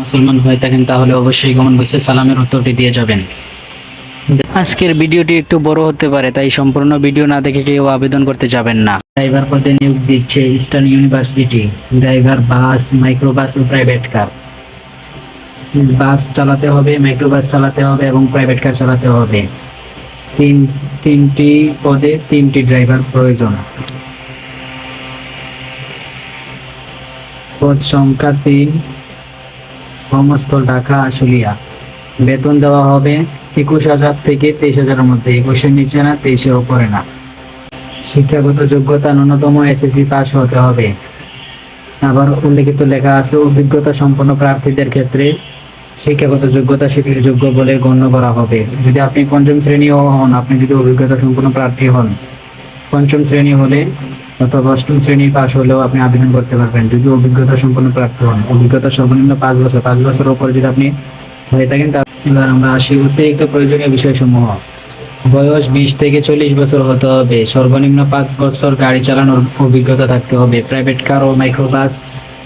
মুসলমান হয়ে থাকেন তাহলে অবশ্যই কমেন্ট বক্সে সালামের উত্তরটি দিয়ে যাবেন। আজকের ভিডিওটি একটু বড় হতে পারে তাই সম্পূর্ণ ভিডিও না দেখে কেউ আবেদন করতে যাবেন না। ড্রাইভার পদে নিয়োগ দিচ্ছে eastern university driver bus microbus ও প্রাইভেট কার। বাস চালাতে হবে মাইক্রোবাস চালাতে হবে এবং প্রাইভেট কার চালাতে হবে। তিন তিনটি পদে তিনটি ড্রাইভার প্রয়োজন। পদ সংখ্যা তিন। কর্মস্থল ঢাকা আশুলিয়া। বেতন দেওয়া হবে একুশ হাজার থেকে তেইশ হাজারের মধ্যে। একুশের নিচে না, তেইশের ওপরে না। শিক্ষাগত যোগ্যতা ন্যূনতম এসএসসি পাস হতে হবে। আবার উল্লেখিত লেখা আছে, অভিজ্ঞতা সম্পন্ন প্রার্থীদের ক্ষেত্রে শিক্ষাগত যোগ্যতা স্বীকৃত যোগ্য বলে গণ্য করা হবে। যদি আপনি পঞ্চম শ্রেণীও হন, আপনি যদি অভিজ্ঞতা সম্পন্ন প্রার্থী হন, পঞ্চম শ্রেণি হলে অথবা অষ্টম শ্রেণি পাশ হলেও আপনি আবেদন করতে পারবেন। যদি অভিজ্ঞতা সম্পন্ন প্রাপ্ত হন। অভিজ্ঞতা সর্বনিম্ন পাঁচ বছর। পাঁচ বছরের উপরে যদি আপনি হয়ে থাকেন এবার আমরা আসি অতিরিক্ত প্রয়োজনীয় বিষয়সমূহ। বয়স বিশ থেকে চল্লিশ বছর হতে হবে। সর্বনিম্ন পাঁচ বছর গাড়ি চালানোর অভিজ্ঞতা থাকতে হবে। প্রাইভেট কার ও মাইক্রোবাস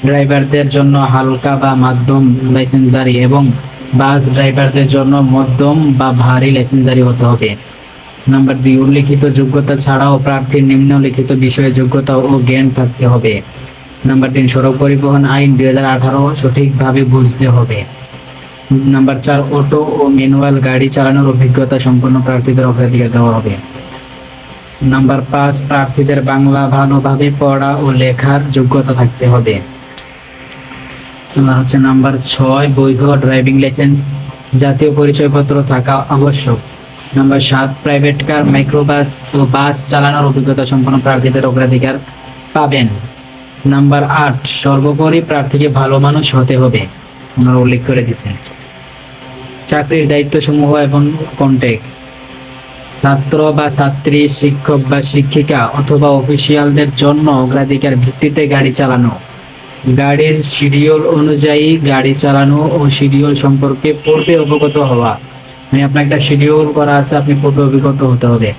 ড্রাইভারদের জন্য হালকা বা মাধ্যম লাইসেন্সধারী এবং বাস ড্রাইভারদের জন্য মধ্যম বা ভারী লাইসেন্সধারী হতে হবে। নাম্বার দুই, উল্লেখিত যোগ্যতা ছাড়াও প্রার্থীর নিম্নলিখিত বিষয়ে যোগ্যতা ও জ্ঞান থাকতে হবে। নাম্বার তিন, সড়ক পরিবহন আইন দুই হাজার আঠারো, সঠিকভাবে বুঝতে হবে। নাম্বার চার, অটো ও ম্যানুয়াল গাড়ি চালানোর অভিজ্ঞতা সম্পন্ন প্রার্থীদের অগ্রাধিকার দেওয়া হবে। নাম্বার পাঁচ, প্রার্থীদের বাংলা ভালোভাবে পড়া ও লেখার যোগ্যতা থাকতে হবে। হচ্ছে নাম্বার ছয়, বৈধ ড্রাইভিং লাইসেন্স, জাতীয় পরিচয়পত্র থাকা আবশ্যক। নাম্বার সাত প্রাইভেট কার মাইক্রোবাস ও বাস চালানোর অভিজ্ঞতা সম্পন্ন প্রার্থীদের অগ্রাধিকার পাবেন। নাম্বার আট, সর্বোপরি প্রার্থীকে ভালো মানুষ হতে হবে। ওনারা উল্লেখ করে দিচ্ছেন চাকরির দায়িত্বসমূহ এবং কন্টেক্স ছাত্র বা ছাত্রী, শিক্ষক বা শিক্ষিকা অথবা অফিসিয়ালদের জন্য অগ্রাধিকার ভিত্তিতে গাড়ি চালানো। গাড়ির শিডিউল অনুযায়ী গাড়ি চালানো ও শিডিউল সম্পর্কে পূর্বে অবগত হওয়া। মানে আপনার একটা শিডিউল করা আছে, আপনি পূর্বে অভিজ্ঞত হতে হবে।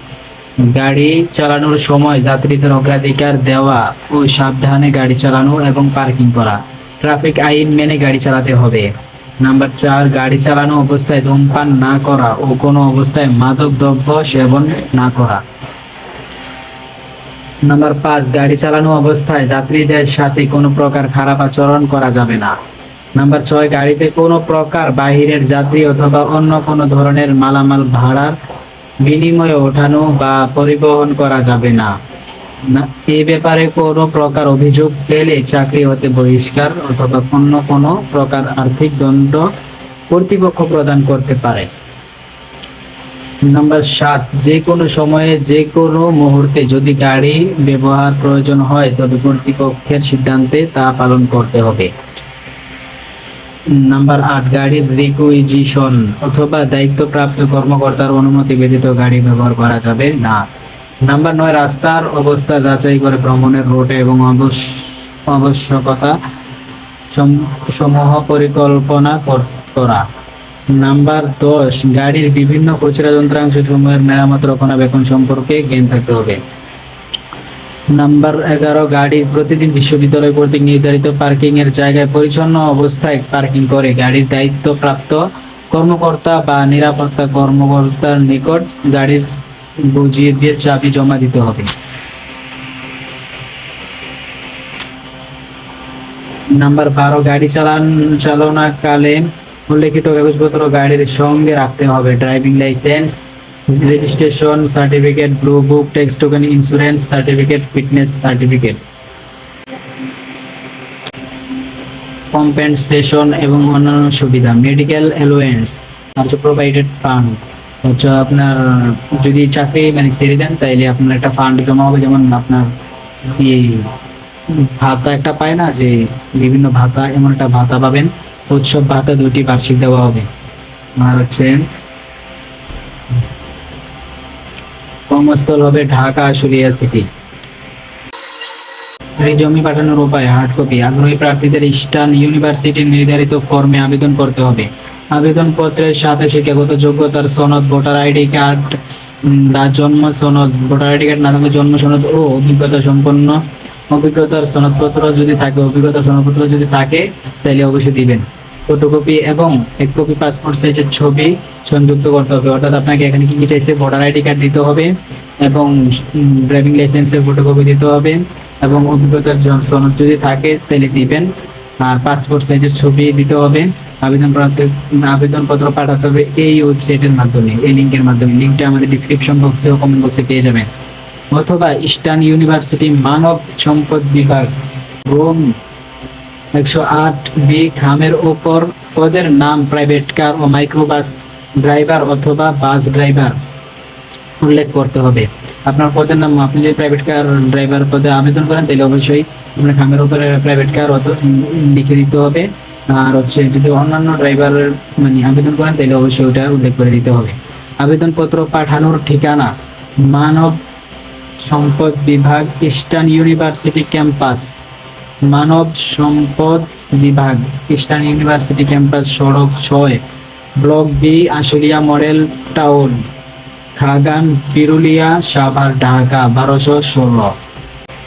গাড়ি চালানোর সময় যাত্রীদের অগ্রাধিকার দেওয়া ও সাবধানে গাড়ি চালানো এবং পার্কিং করা। ট্রাফিক আইন মেনে গাড়ি চালাতে হবে। নাম্বার চার, গাড়ি চালানো অবস্থায় ধূমপান না করা ও কোনো অবস্থায় মাদক দ্রব্য সেবন না করা। নাম্বার পাঁচ, গাড়ি চালানো অবস্থায় যাত্রীদের সাথে কোনো প্রকার খারাপ আচরণ করা যাবে না। নাম্বার ছয়, গাড়িতে কোনো প্রকার বাহিরের যাত্রী অথবা অন্য কোনো ধরনের মালামাল ভাড়ার বিনিময়ে ওঠানো বা পরিবহন করা যাবে না। এই ব্যাপারে কোনো প্রকার অভিযোগ পেলে চাকরি হতে বহিষ্কার অথবা অন্য কোনো প্রকার আর্থিক দণ্ড কর্তৃপক্ষ প্রদান করতে পারে। নাম্বার সাত, যে কোনো সময়ে যে কোনো মুহূর্তে যদি গাড়ি ব্যবহার প্রয়োজন হয়, তবে কর্তৃপক্ষের সিদ্ধান্তে তা পালন করতে হবে। নাম্বার আট, গাড়ির রিকুইজিশন অথবা দায়িত্বপ্রাপ্ত কর্মকর্তার অনুমতি ব্যতীত গাড়ি ব্যবহার করা যাবে না। নাম্বার নয়, রাস্তার অবস্থা যাচাই করে ভ্রমণের রুটে এবং আবশ- আবশ্যকতা সম- সমূহ পরিকল্পনা করা। নাম্বার দশ, গাড়ির বিভিন্ন খুচরা যন্ত্রাংশ সমূহের মেরামত, রক্ষণাবেক্ষণ সম্পর্কে জ্ঞান থাকতে হবে। নাম্বার এগারো, গাড়ি প্রতিদিন বিশ্ববিদ্যালয় কর্তৃক নির্ধারিত পার্কিং এর জায়গায় পরিচ্ছন্ন অবস্থায় পার্কিং করে। গাড়ির দায়িত্বপ্রাপ্ত কর্মকর্তা বা নিরাপত্তা কর্মকর্তার নিকট গাড়ির বুঝিয়ে দিয়ে চাবি জমা দিতে হবে। নাম্বার বারো, গাড়ি চালান চালনাকালে উল্লেখিত কাগজপত্র গাড়ির সঙ্গে রাখতে হবে। Driving licence registration certificate blue book tax token insurance certificate fitness certificate compensation এবং অন্যান্য সুবিধা মেডিকেল অ্যালোয়েন্স হচ্ছে প্রোভাইডেড ফান্ড হচ্ছে আপনার যদি চাকরি মানে ছেড়ে দেন, তাইলে আপনার একটা ফান্ড জমা হবে, যেমন আপনার এই ভাতা একটা পায় না, যে বিভিন্ন ভাতা, এমন একটা ভাতা পাবেন, উৎসব ভাতা দুটি বার্ষিক দেওয়া হবে। আর হচ্ছে কর্মস্থল হবে ঢাকা, আশুলিয়া সিটি জমি পাঠানোর উপায় হার্ড কপি আগ্রহী প্রার্থীদের ইস্টার্ন ইউনিভার্সিটির নির্ধারিত ফর্মে আবেদন করতে হবে। আবেদন পত্রের সাথে শিক্ষাগত যোগ্যতার সনদ, ভোটার আইডি কার্ড জন্ম সনদ, ভোটার আইডি কার্ড না থাকলে জন্ম সনদ ও অভিজ্ঞতা সম্পন্ন অভিজ্ঞতার সনদপত্র যদি থাকে, অভিজ্ঞতা সনদপত্র যদি থাকে, তাহলে অবশ্যই দিবেন। ফটোকপি এবং এক কপি পাসপোর্ট সাইজের ছবি সংযুক্ত করতে হবে। অর্থাৎ আপনাকে এখানে কি কি চাইছে? ভোটার আইডি কার্ড দিতে হবে এবং ড্রাইভিং লাইসেন্সের ফটোকপি দিতে হবে এবং অভিজ্ঞতার সনদ যদি থাকে তাহলে দিবেন। আর পাসপোর্ট সাইজের ছবি দিতে হবে। আবেদন আবেদনপত্র পাঠাতে হবে এই ওয়েবসাইটের মাধ্যমে, এই লিঙ্কের মাধ্যমে। লিঙ্কটা আমাদের ডিসক্রিপশন বক্সে ও কমেন্ট বক্সে পেয়ে যাবেন। অথবা ইস্টার্ন ইউনিভার্সিটি মানব সম্পদ বিভাগ রোম একশো আট বি খামের ওপর পদের নাম প্রাইভেট কার ও মাইক্রোবাস ড্রাইভার অথবা বাস ড্রাইভার উল্লেখ করতে হবে। আপনার পদের নাম, আপনি যদি প্রাইভেট কার ড্রাইভার পদে আবেদন করেন, তাহলে অবশ্যই আপনার খামের উপরে প্রাইভেট কার অত লিখে দিতে হবে। আর হচ্ছে যদি অন্যান্য ড্রাইভারের মানে আবেদন করেন, তাহলে অবশ্যই ওটা উল্লেখ করে দিতে হবে। আবেদনপত্র পাঠানোর ঠিকানা, মানব সম্পদ বিভাগ ইস্টার্ন ইউনিভার্সিটি ক্যাম্পাস। মানব সম্পদ বিভাগ, ইস্টার্ন ইউনিভার্সিটি ক্যাম্পাস সড়ক ছয়, block B, Ashulia model town, Khagan, Pirulia, Savar, Dhaka, বারোশো ষোলো।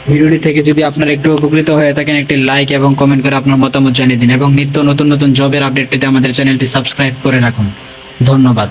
ভিডিওটি থেকে যদি আপনারা একটু উপকৃত হয়ে থাকেন, একটি লাইক এবং কমেন্ট করে আপনার মতামত জানিয়ে দিন এবং নিত্য নতুন নতুন জবের আপডেট পেতে আমাদের চ্যানেলটি সাবস্ক্রাইব করে রাখুন। ধন্যবাদ।